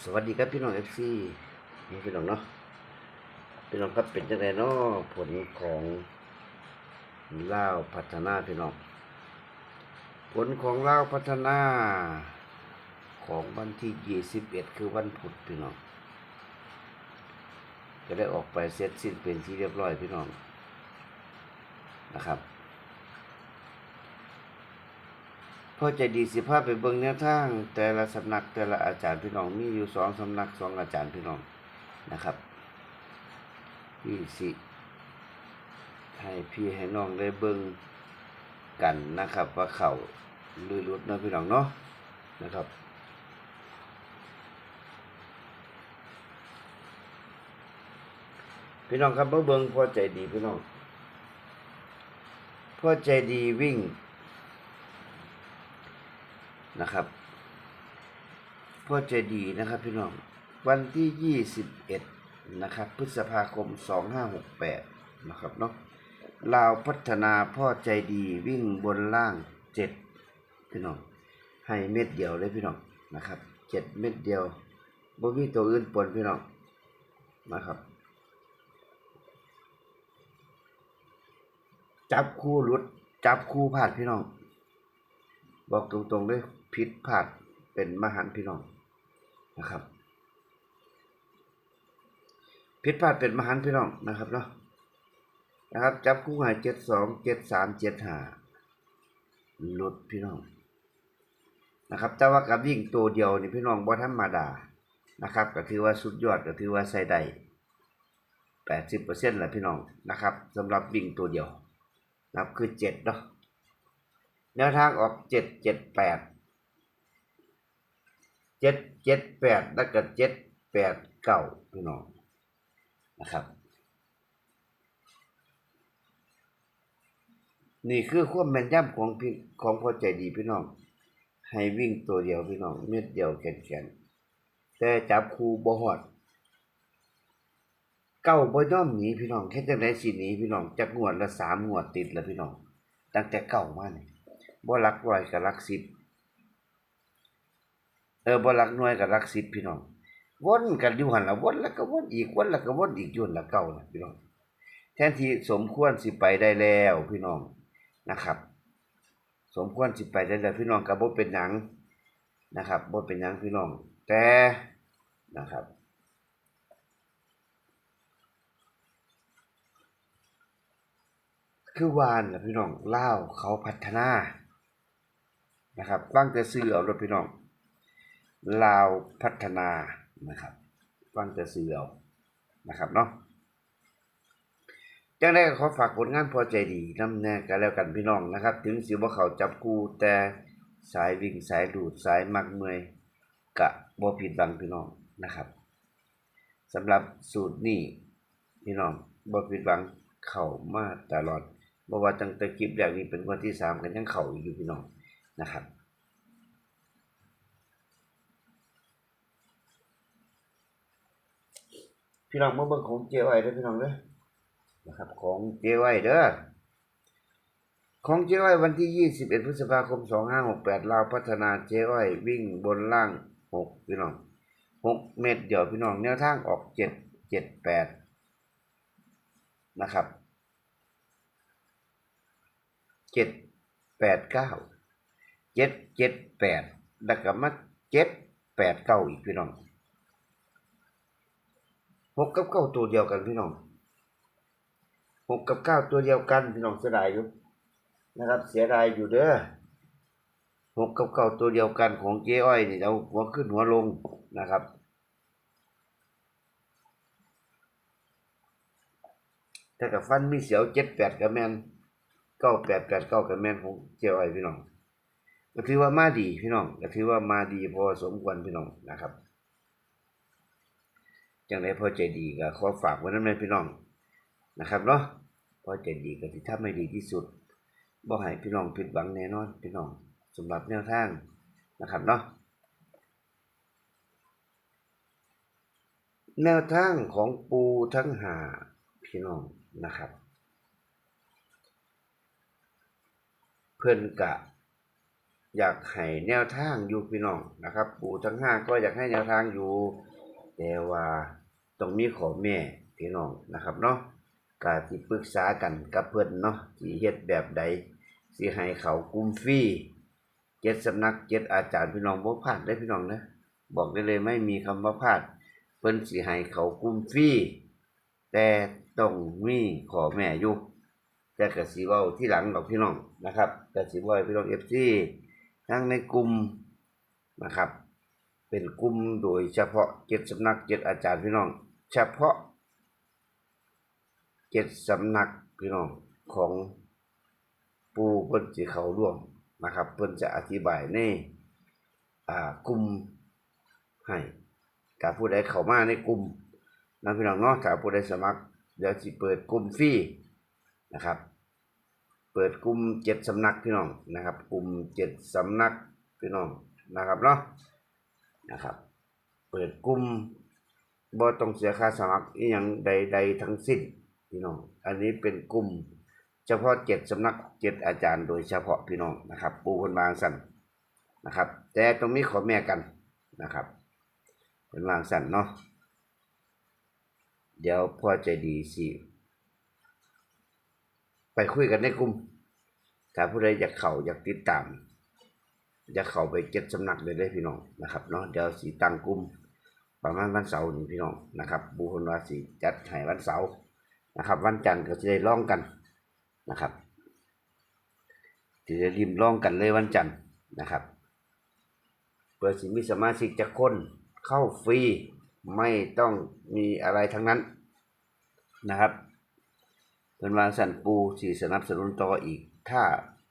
สวัสดีครับพี่น้องเอฟซีนี่พี่น้องเนาะพี่น้องครับเป็นจังไงเนาะผลของเลาพัฒนาพี่น้อง ผลของเลาพัฒนาของวันที่ยี่สิบเอ็ดคือวันพุธพี่น้องก็ได้ออกไปเสร็จสิ้นเป็นที่เรียบร้อยพี่น้องนะครับ พอใจดีสิภาพไปเบิ่งแนวทาง แต่ละสำนักแต่ละอาจารย์พี่น้องมีอยู่สองสำนักสองอาจารย์พี่น้องนะครับพี่สิให้พี่ให้น้องได้เบิ่งกันนะครับ ว่าเขาลุยรุดเนาะพี่น้องเนาะนะครับพี่น้องครับเบิ่งเบิ่งพอใจดีพี่น้องพอใจดีวิ่ง นะครับพ่อใจดีนะครับพี่น้องวันที่ยี่สิบเอ็ดนะครับ พฤษภาคมสองห้าหกแปดนะครับเนาะลาวพัฒนาพ่อใจดีวิ่งบนล่างเจ็ดพี่น้อง ให้เม็ดเดียวเลยพี่น้องนะครับเจ็ดเม็ดเดียวบ่มีตัวอื่นปนพี่น้องนะครับ จับคู่หลุด จับคู่พลาดพี่น้อง บอกตรงๆเลย ผิดพลาดเป็นมหันพี่น้องนะครับผิดพลาดเป็นมหันพี่น้องนะครับเนาะนะครับจับคู่หายเจ็ดสองเจ็ดสามเจ็ดห้าลดพี่น้องนะครับ แต่ว่ากับวิ่งตัวเดียวนี่พี่น้องบ่ธรรมดานะครับ ก็ถือว่าสุดยอดก็ถือว่าใส่ได้แปดสิบเปอร์เซ็นต์แหละพี่น้องนะครับสำหรับวิ่งตัวเดียวนะครับคือเจ็ดเนาะแนวทางออกเจ็ดเจ็ดแปด เจ็ดเจ็ดแปดแล้วก็เจ็ดแปดเก้าพี่น้องนะครับ นี่คือความแม่นยำของพี่ของพอใจดีพี่น้อง ให้วิ่งตัวเดียวพี่น้อง เม็ดเดียวแขนๆแต่จับคูบ่ฮอดเก้าบ่ย่อมหนีพี่น้องแค่จังไดสิหนีพี่น้องจักงวดละสามงวดติดแล้วพี่น้อง ตั้งแต่เก่ามานี่บ่รักรอยกับรักสิบ เออบ่รักหน่วยกับรักสิบพี่น้องวนกันอยู่หันละวนแล้วก็วนอีกวนแล้วก็วนอีกยู่นั่นละเก่าน่ะพี่น้องแทนที่สมควรสิไปได้แล้วพี่น้องนะครับ สมควรสิไปได้แล้วพี่น้องก็บ่เป็นหยังนะครับบ่เป็นหยังพี่น้อง แต่นะครับคือวานนะพี่น้องเล่าเขาพัฒนานะครับฟังแต่ซื้อเอารถพี่น้อง ลาวพัฒนานะครับฟังแต่ซื้อนะครับเนาะจังได้ก็ขอฝากผลงานพอใจดีน้ำแน่กันแล้วกันพี่น้องนะครับ ถึงสิว่าเขาจับคู่แต่สายวิ่งสายดูดสายมักเมอยกะบ่ผิดบังพี่น้องนะครับสำหรับสูตรนี้พี่น้องบ่ผิดบังเข้ามาตลอดบอกว่าตั้งแต่คลิปแรกนี้เป็นวันที่สามกันยังเข่าอยู่พี่น้องนะครับ พี่น้องมาเบิ่งของเจไว้เด้อพี่น้องเด้อนะครับ ของเจไว้เด้อของเจไว้วันที่ยี่สิบเอ็ดพฤษภาคมสองห้าหกแปดลาวพัฒนาเจไว้วิ่งบนล่างหกพี่น้องหกเมตรเดียวพี่น้องแนวทางออกเจ็ดเจ็ดแปดนะครับเจ็ดแปดเก้าเจ็ดเจ็ดแปดแล้วก็มาเจ็ดแปดเก้าอีกพี่น้อง หกกับเก้าตัวเดียวกันพี่น้องหกกับเก้าตัวเดียวกันพี่น้องเสียดายอยู่นะครับ เสียดายอยู่เด้อหกกับเก้าตัวเดียวกันของเจ๊อ้อยนี่เอาหัวขึ้นหัวลงนะครับแต่กับฟันมีเสียวเจ็ดแปดกับแมนเก้าแปดแปดเก้ากับแมนของเจียวไอ้พี่น้องก็ถือว่ามาดีพี่น้องก็ถือว่ามาดีพอสมควรพี่น้องนะครับ จังไรพอใจดีก็ขอฝากไว้นั่นเลยพี่น้องนะครับเนาะพอใจดีก็ที่ทำให้ดีที่สุดบ่ให้พี่น้องผิดหวังแน่นอนพี่น้องสำหรับแนวทางนะครับเนาะแนวทางของปูทั้งหาพี่น้องนะครับ เพื่อนกะ อยากให้แนวทางอยู่พี่น้องนะครับ ปูทั้งห้าก็อยากให้แนวทางอยู่แต่ว่า ต้องมีขอแม่พี่น้องนะครับเนาะก็สิปรึกษากันกับเพิ่อนเนาะสิเฮ็ดแบบใดสิให้เขากุมฟรีเจ็ดสำนักเจ็ดอาจารย์พี่น้องบ่พลาดได้พี่น้องนะบอกได้เลยไม่มีคำว่าพลาดเพิ่นสิให้เขากุมฟรีแต่ต้องมีขอแม่อยู่แต่ก็สิเว้าที่หลังดอกพี่น้องนะครับก็สิเว้าพี่น้อง FC ทั้งในกลุ่มนะครับ เป็นกลุ่มโดยเฉพาะเจ็ดสำนักเจ็ดอาจารย์พี่น้อง เฉพาะเจ็ดสำนักพี่น้องของปูเพิ่นสิเข้าร่วมนะครับ เพิ่นจะอธิบายในอ่ากลุ่มให้ถ้าผู้ใดเข้ามาในกลุ่มนะพี่น้องเนาะถ้าผู้ใดสมัครเดี๋ยวสิเปิดกลุ่มฟรีนะครับ เปิดกลุ่มเจ็ดสำนักพี่น้องนะครับ กลุ่มเจ็ดสำนักพี่น้องนะครับเนาะนะครับ เปิดกลุ่ม บ่ต้องเสียค่าสมัครอีหยังใด ๆ ทั้งสิ้นพี่น้อง อันนี้เป็นกลุ่ม เฉพาะเจ็ดสำนักเจ็ดอาจารย์โดยเฉพาะพี่น้องนะครับ ปูคนวางสันนะครับ แต่ตรงนี้ขอแม่กันนะครับ เป็นวางสันเนาะเดี๋ยวพ่อใจดีสิไปคุยกันในกลุ่ม ถ้าผู้ใดอยากเข้าอยากติดตาม อยากเข้าไปเจ็ดสำนักเลยได้พี่น้องนะครับเนาะเดี๋ยวสีตั้งกลุ่ม ประมาณวันเสาร์นี่พี่น้องนะครับบูคนว่าสีจัดให้วันเสาร์นะครับ วันจันทร์ก็จะได้ร้องกันนะครับจะได้ริมร้องกันเลยวันจันทร์นะครับเปิดสิมีสมาชิกจะคนเข้าฟรีไม่ต้องมีอะไรทั้งนั้นนะครับเป็นวางสันปูสีสนับสนุนต่ออีก ถ้า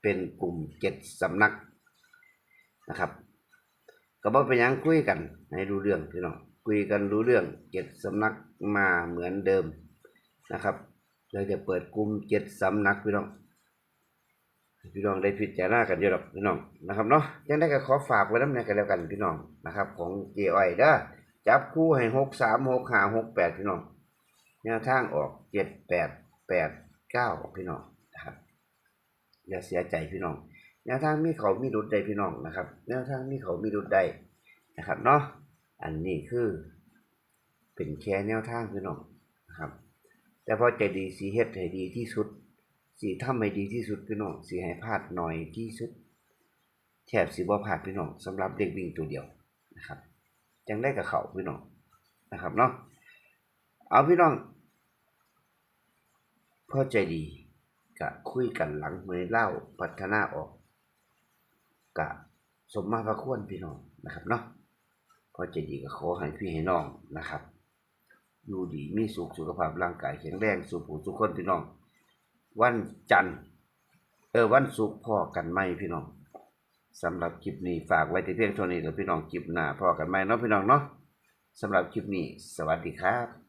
เป็นกลุ่มเจ็ดสำนักนะครับ ก็บอกไปนยังคุยกัน ให้รู้เรื่องพี่น้อง คุยกันรู้เรื่องเจ็ดสำนักมาเหมือนเดิมนะครับ เราจะเปิดกลุ่มเจ็ดสำนักพี่น้อง พี่น้องได้พิจารณากันเยอะหรอกพี่น้องนะครับเนาะยังได้ก็ขอฝากไว้น้ำในกันแล้วกันพี่น้องนะครับ ของเจอ้อยเด้อจับคู่ให้หกสามหกห้าหกแปดพี่น้องแนวทางออกเจ็ดแปดแปดเก้าพี่น้องนะครับอย่าเสียใจพี่น้องแนวทางมีเขามีดุดใดพี่น้องนะครับแนวทางมีเขามีดุดใดนะครับเนาะ อันนี้คือ เป็นแค่แนวทางพี่น้องนะครับ แต่พอใจดีสีเฮ็ดให้ดีที่สุด สีทำให้ดีที่สุดพี่น้องสีให้พลาดหน่อยที่สุดแทบสีบ่พลาดพี่น้องสำหรับเด็กวิ่งตัวเดียวนะครับจังได้กับเขาพี่น้องนะครับเนาะเอาพี่น้องพ่อใจดีกะคุยกันหลังมือเล่าพัฒนาออกกะสมมาพระควรพี่น้องนะครับเนาะ อใจดีก็ขอให้พี่ให้น้องนะครับ อยู่ดีมีสุขสุขภาพร่างกายแข็งแรงสุขผู้ทุขคนพี่น้อง วันจันทร์เออวันศุกร์พ่อกันไหมพี่น้องสำหรับคลิปนี้ฝากไว้ที่เพียงเท่านี้แล้วพี่น้องคลิปหน้าพ่อกันไหมเนาะพี่น้องเนาะสำหรับคลิปนี้ สวัสดีครับ